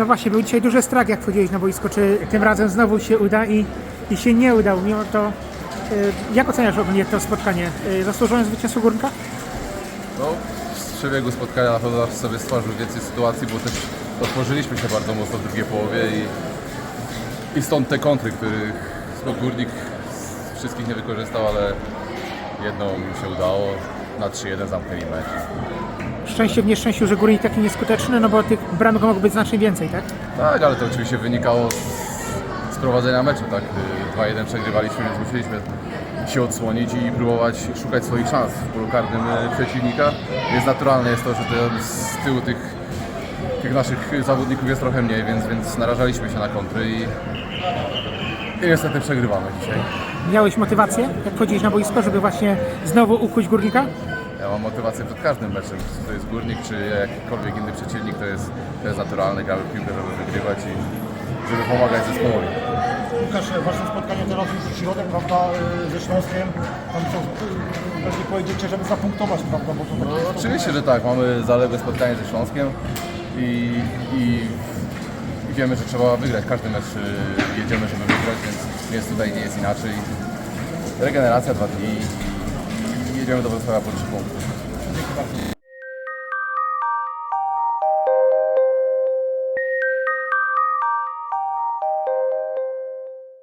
No właśnie, był dzisiaj duży strach, jak wchodziłeś na boisko. Czy tym razem znowu się uda i, i się nie udał? Mimo to, y, jak oceniasz ogólnie to spotkanie? Y, Zasłużyłem zwycięstwo Górnika? No, w przebiegu spotkania na pewno sobie stworzył więcej sytuacji, bo też otworzyliśmy się bardzo mocno w drugiej połowie i, i stąd te kontry, których no, Górnik wszystkich nie wykorzystał, ale jedną im się udało. Na 3-1 zamknęli mecz. Szczęście w nieszczęściu, że Górnik taki nieskuteczny, no bo tych bramek mogło być znacznie więcej, tak? Tak, ale to oczywiście wynikało z, z prowadzenia meczu, tak? Y, 2-1 przegrywaliśmy, więc musieliśmy się odsłonić i próbować szukać swoich szans w polu karnym y, przeciwnika. Więc naturalne jest to, że z tyłu tych, tych naszych zawodników jest trochę mniej, więc, więc narażaliśmy się na kontry i, i niestety przegrywamy dzisiaj. Miałeś motywację, jak wchodziłeś na boisko, żeby właśnie znowu ukuć Górnika? Ja mam motywację przed każdym meczem, czy to jest górnik, czy jakikolwiek inny przeciwnik, to jest, to jest naturalne, gramy w piłkę, żeby wygrywać i żeby pomagać zespołowi. Łukasz, wasze spotkanie teraz już w środek, prawda, y, ze Śląskiem. Tam co, y, pewnie pojedziecie, żeby zapunktować, prawda, bo to No, jest oczywiście, że tak. Mamy zaległe spotkanie ze Śląskiem i, i, i wiemy, że trzeba wygrać. Każdy mecz y, jedziemy, żeby wygrać, więc, więc tutaj nie jest inaczej. Regeneracja dwa dni i jedziemy do.